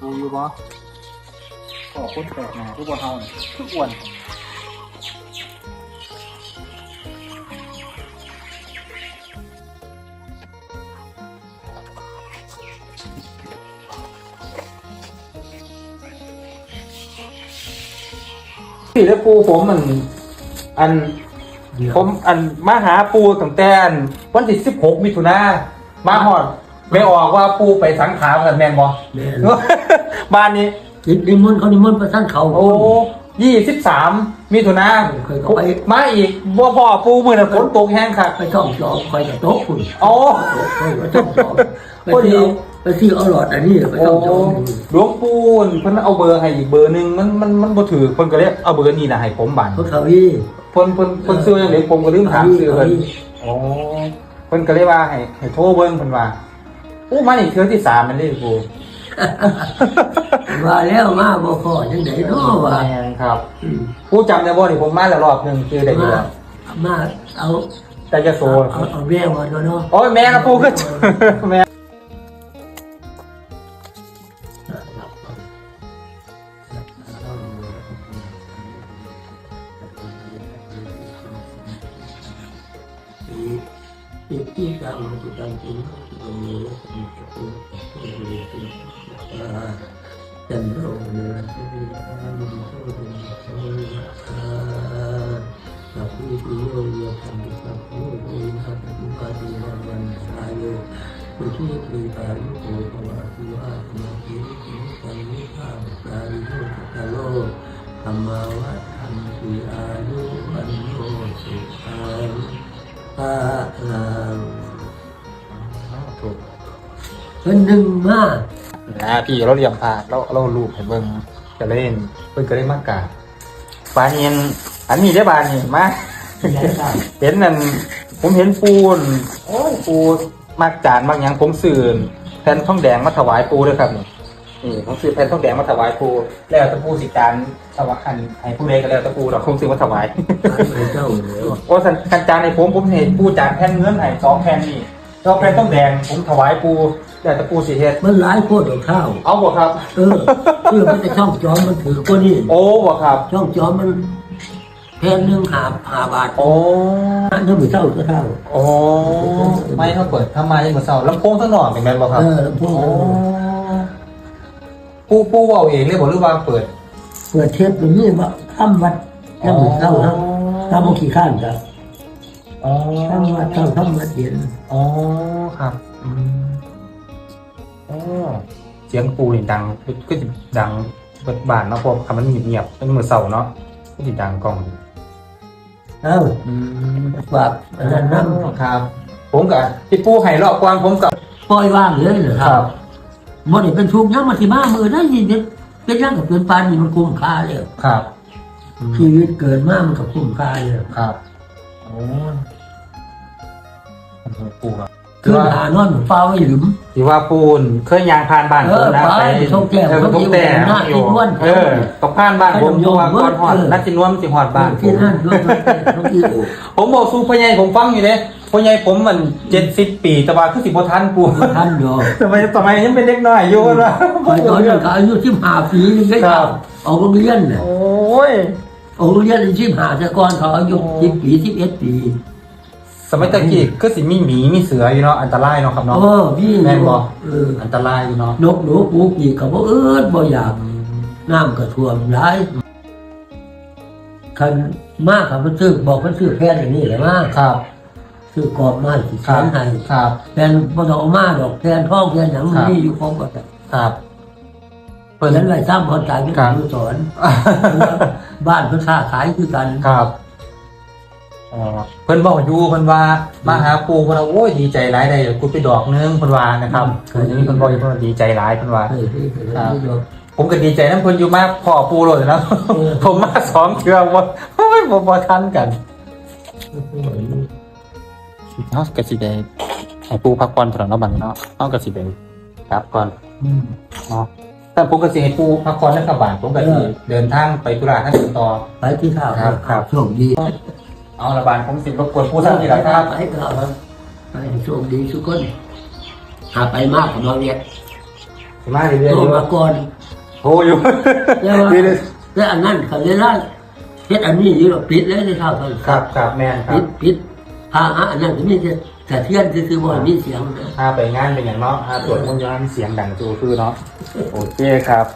ดูอยู่บ่ขอคนแปลกหน้าทุกบ่เฮานี่ทุกอ้วนสี่แล้วปูผมมัน อัน ผมอันมาหาปูตั้งแต่อันวันที่สิบหกมิถุนามาหอด ไม่ออกว่าปูไปสังขารกันแมนบอแม่น บ้านนี้นินิมนต์เขานิมนต์ประท่านเขาโอ้ยี่สิบสามมิถุนาเคยเข้าไปมาอีกบ่พ่อปูมือน่ะฝนตกแห้งค่ะ ไปช่องจอมคอยกับโต๊ะคุณโอ้ไปช่องจอมไปที่เอาไปที่เอาหลอดอันนี้ไปโอ้ช่องจอมหลวงปู่เพิ่นเอาเบอร์ให้อีกเบอร์หนึงมันมันมันบ่ถือเพิ่นก็เลยเอาเบอร์นี้น่ะให้ผมบันเขาเขาวี่เพิ่นเพิ่นเพิ่นซื้อจังได๋ผมก็ลืมถามซื้อเพิ่นโอ้เพิ่นก็เลยว่าให้ให้โทรเบิ่งเพิ่นว่า อู้มานี่เทื่อที่สามมันเลยกูว่าแล้วมาบ่พอจังไดเนาะว่าแม่นครับอืมผู้จำได้บ่นี่ผมมาแล้วรอบหนึงคือได้อยู่มาแล้วมาเอาแต่จะโซเอาเอาแม่มาเนาะเนาะโอ้ยแม่กับปูก็ แม่ ติดที่กลางติดกลางติดตรงนี้ติดตรงนี้ติดอ่าจันโเป็นหนึ่งมานะพี่เราเรียมพาเราเรารูปให้เบิ่งจะเล่นเพิ่นก็ได้มากกาปานเนียนอันนี้ได้บานนี่มาไหนบ้างเห็นนั่นผมเห็นปูนโอ้ยปูมากจานบางอย่างผมสื่อแผ่นทองแดงมาถวายปูด้วยครับนี่นี่ผมซื้อแผ่นทองแดงมาถวายปูแล้วแตะปูสิจานถวายอันให้ผู้ใดก็แล้วแตะปูเราคงซื้อมาถวายเป็นเจ้าเหนือโอ้สันกันจานในผมผมเห็นปูจานแผ่นเงินให้สองแผ่นนี่แล้วแผ่นทองแดงผมถวายปู แล้วแตะปูสิเฮ็ดมันหลายโคตรข้าว เอาบ่ครับ เออเพื่อมันจะช่องจอมมันถือกว่านี่โอ้บ่ครับ ช่องจอมมันแพงหนึ่งหาหาบาทโอ้อันเท่าไหร่เท่าก็เท่าโอ้ไม่เขาเปิดทำไมยังเหมือนเสาลำโพงทั้งหนอเป็นแมนบ่ครับเออพวกโอ้ปูปูเว่าเองเลยบอกหรือว่าเปิด เปิดเทปอย่างนี้ว่าข้ามวัดข้ามวัดเท่านะข้ามขี้ข้านครับอ๋อข้ามวัดเท่าข้ามวัดเย็นอ๋อครับอืม อ๋อเสียงปูนี่ดังคือคือสิดังเปิดบานเนาะเพราะคำมันเงียบๆเป็นมือเสาเนาะก็สิดังกล้องเอ้าอืมฝากอันนั้นนั่งครับ ผมกับพี่ปูไห่รอบกวางผมกับปล่อยว่างเลยเหรอครับมันนี่เป็นทุกข์ยังมาที่มามือได้ยินเนี่ยเป็นยังกับเป็นปานนี่มันคุ้มค่าเลยครับอืมชีวิตเกิดมามันกับคุ้มค่าเลยครับโอ้โหปูอะ คือหานอนเฝ้าไอ้หลุมที่ว่าปูนเคยยางผ่านบ้านผมนะเออไปทงแก้วเออทงแก้วหน้าอยู่กินอ้วนเออตกผ่านบ้านผมให้ตัวโยมก่อนหอดเออนัดจินวมสิหอดบ้านผที่มนั่นด้วยต้องที่โอ้ผมบอกสู้พ่อใหญ่ผมฟังอยู่เลยพ่อใหญ่ผมมันเจ็ดสิบปีแต่ว่าคือสิบทันปูท่านโยมทำไมทำไมยังเป็นเด็กน้อยอยู่วะคอยตอนนั้นก็อายุที่หาปีนึงได้ครับออกโรงเรียนน่ะโอ้ยออกโรงเรียนที่หาแต่ก่อนเขาอายุโอ้สิบปีสิบเอ็ดปี สมัยตะกี้คือสิมีหมีมีเสืออยู่เนาะอันตรายเนาะครับเอเนาะอพี่แม่นบ่เอออันตรายอยู่เนาะนกหนูปูปีกเขาบอกเออบ่อยากน้ำก็ท่วมหลายคันมากครับมันซื้อบอกมันซื้อแพนอย่างนี้แหละมากครับซื้อกรอบมาสิครัแสบนให้ครับแพนบ่ต้องเอามาดอกแพนทองแพนหยังครับมีอยู่ของก็แต่ครับเพิ่นฉันไว้สร้างบอนตายเป็นครับครูสอนบ้านเพิ่นค้าขายคือกันครับอ๋อ เพิ่นบอกอยู่เพิ่นว่ามาหาปูเพิ่นว่าโอ้ยดีใจหลายได้กูไปดอกนึงเพิ่นว่านะครับครับเพิ่นนี้เพิ่นบอกอยู่เพิ่นว่าดีใจหลายเพิ่นว่าผมก็ดีใจนํเพิ่นอยู่มากพ่อปูโลดนะผมมาสองเทื่อบ่โอ้ยบ่บ่ทันกันเฮาก็สิได้ให้ปูพักผ่อนพุ่นเนาะบัดเนาะเฮาก็สิได้ครับก่อนอืมเนาะแต่ผมก็สิให้ปูพักผ่อนในกระบานผมก็สิเดินทางไปธุระทางต่อไปที่ข้าวครับครับโชคดี เอาละบานผมสิรบกวนปูท่านนี่แหละครับไปครับไปโชคดีทุกคนหาไปมากกับเราเนี่ยสิมาเรื่อยๆอโทรยู่มาก่อนโทรอยู่แล้วว่าเรื่อยแล้วอันนั้นเขาเลยล่าเฮ็ดอันนี้อยู่หรอกปิดเลยในเท่าเท่าๆครับครับแม่นครัปิบดปิดหาหาอันนั้นก็มีแต่แต่เทียนคือๆบ่ให้มีเสียงนะถ้าไปงานเป็นอย่างเนาะถ้าตรวจมันต์ย้อนเสียงดังจูคือเนาะโอเคครับ